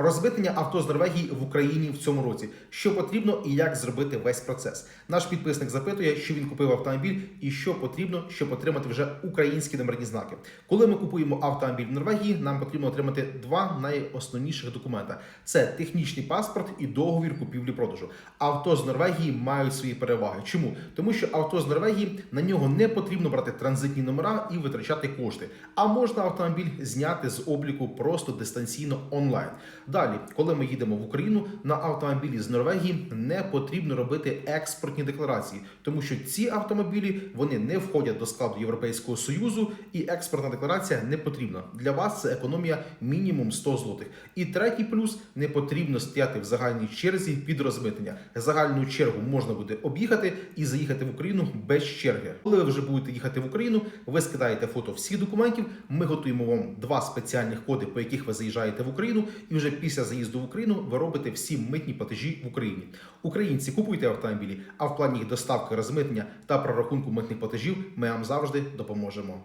Розмитнення авто з Норвегії в Україні в цьому році. Що потрібно і як зробити весь процес. Наш підписник запитує, що він купив автомобіль і що потрібно, щоб отримати вже українські номерні знаки. Коли ми купуємо автомобіль в Норвегії, нам потрібно отримати два найосновніших документа: це технічний паспорт і договір купівлі-продажу. Авто з Норвегії мають свої переваги. Чому? Тому що авто з Норвегії на нього не потрібно брати транзитні номера і витрачати кошти. А можна автомобіль зняти з обліку просто дистанційно онлайн. Далі, коли ми їдемо в Україну на автомобілі з Норвегії, не потрібно робити експортні декларації, тому що ці автомобілі вони не входять до складу Європейського союзу, і експортна декларація не потрібна. Для вас це економія мінімум 100 злотих. І третій плюс не потрібно стояти в загальній черзі під розмитнення. Загальну чергу можна буде об'їхати і заїхати в Україну без черги. Коли ви вже будете їхати в Україну, ви скидаєте фото всіх документів. Ми готуємо вам два спеціальних коди, по яких ви заїжджаєте в Україну, і вже після заїзду в Україну ви робите всі митні платежі в Україні. Українці купуйте автомобілі, а в плані їх доставки, розмитнення та прорахунку митних платежів ми вам завжди допоможемо.